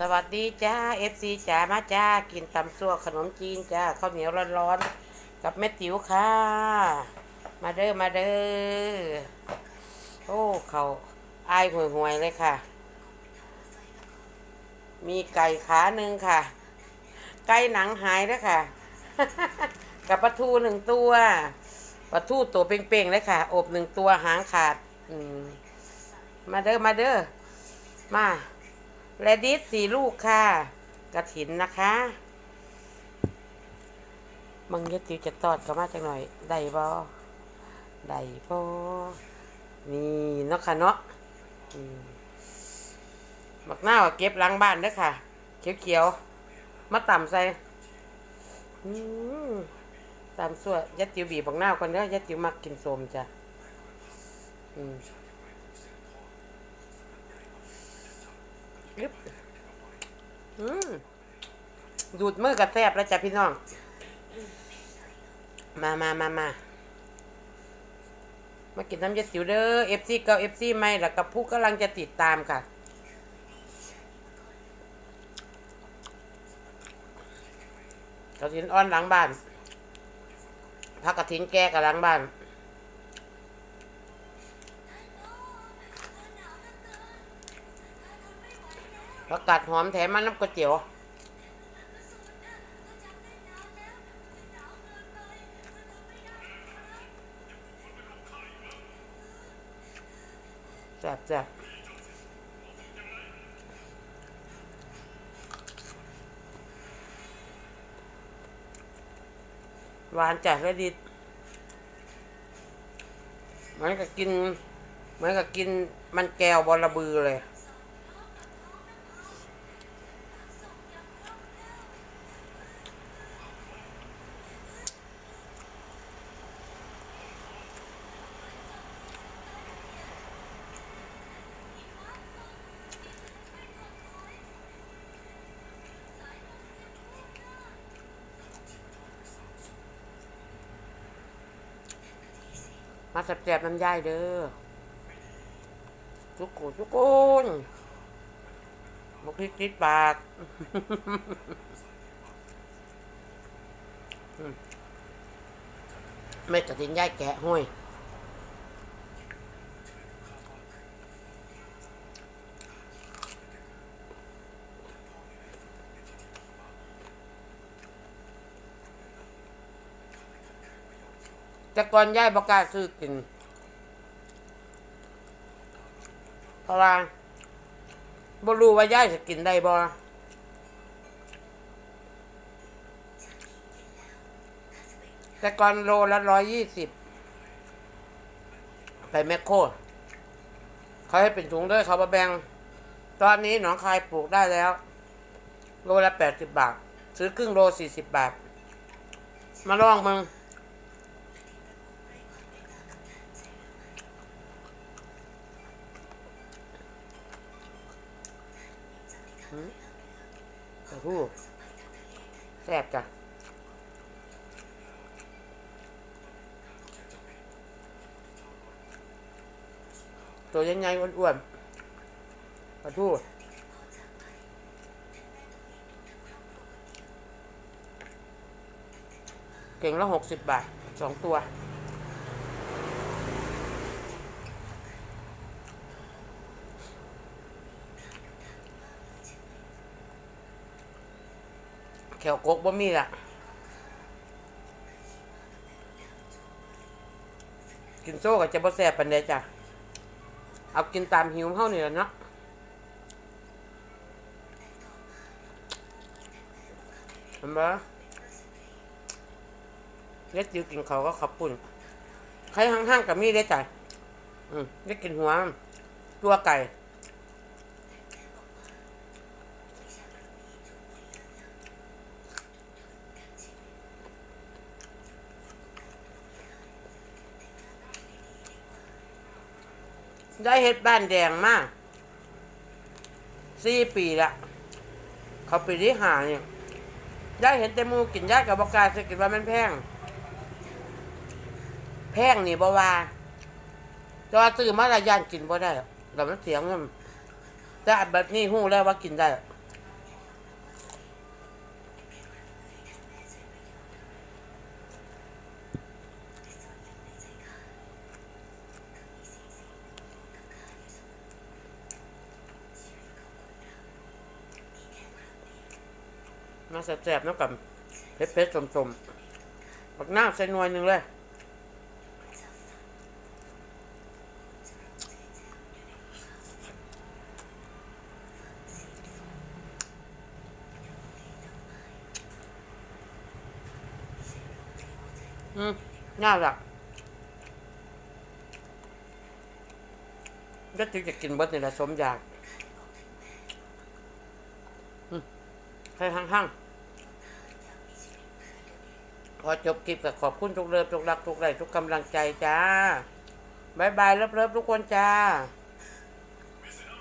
สวัสดีจ้าเอฟซีจ้ามาจ้ากินตำซั่วขนมจีนจ้าข้าวเหนียวร้อนๆกับแม่ติ๋วค่ะ มาเด้อมาเด้อโอ้เขาอายห่วยห่วยๆเลยค่ะ มีไก่ขาหนึ่งค่ะ ไก่หนังหายแล้วค่ะ กับปลาทูหนึ่งตัวปลาทูตัวเป่งๆเลยค่ะ อบหนึ่งตัวหางขาด อืมมาเด้อมาเด้อมา แรดิสสี่ลูกค่ะ กระถินนะคะมังยะติวจะตอดก็มาจังหน่อย ได้บ่ได้บ่นี่เนาะค่ะเนาะมบักหน้าเก็บล้างบ้านด้อค่ะ เขียวๆมาต่ำใส่อืมตามส่วนยัดจิ๋วบีบบักหน้าก่อนเด้อยัดจิ๋วมักกินส้มจ้ะอืม ยึบอืมดูดมือกับแซบแล้วจ้ะพี่น้อง มามามามามากินน้ำยาสิวเด้อเอฟซีเก่าเอฟซีใหม่แล้วกับผู้กำลังจะติดตามค่ะ กระถินอ้อนหลังบ้านพักกระถินแก่กับหลังบ้าน ผักกาดหอมแถมมันน้ำก๋วยเตี๋ยวแซ่บแซ่บหวานจัดเลยดิเหมือนกับกิน เหมือนกับกินมันแก้วบอระบือเลย มาแสบๆน้ำย่ายเด้อทุกคนทุกคนมุกพริกติดปากไม่ตัดสินย่ายแกะห้อย แต่ก่อนยายบอกล้าซื้อกิน เพราะว่าบ่รู้ว่ายายจะกินได้บ่แต่ก่อนโลละร้อยยี่สิบไปแมคโครเขาให้เป็นถุงด้วยเขามาแบ่ง ตอนนี้หนองคายปลูกได้แล้ว โลละแปดสิบบาท ซื้อครึ่งโลสี่สิบบาท มาลองมึง โอ้โหแซ่บจ้ะตัวยังไงอ้วนๆปลาทูเก่งละหกสิบบาทสองตัว วกกบ่มีละกินโซ่ก็จะบ่แซ่บปานใดจ้ะ เอากินตามหิวเฮานี่แหละเนาะเห็นบ่เล็ดจิวกินเขาวก็ขับปุ่นใครห้างๆกับมีได้จ้ะอืมได้กินหัวตัวไก่ ได้เฮ็ดบ้านแดงมากสี่ปีละเขาปีที่หาเนี่ยได้เห็นแต่หมูกินยากับบกาสกินว่ามันแพง แพงนี่บ่ว่าแต่ว่าซื้อมาละยานกินบ่ได้แต่มันเสียเงินแต่อันแบบนี้หู้แล้วว่ากินได้ มาแซ่บๆน้ำกับเผ็ดๆสมๆบักหน้าใส่หน่วยหนึ่งเลยอืมน่ารักก็ถึงจะกินเบิดนี่แหละสมอยาก อืมให้ห้างๆ อจบคลิปก็ขอบคุณทุกเลิฟทุกรักทุกไรทุกกำลังใจจ้าบายบายเลิฟๆทุกคนจ้า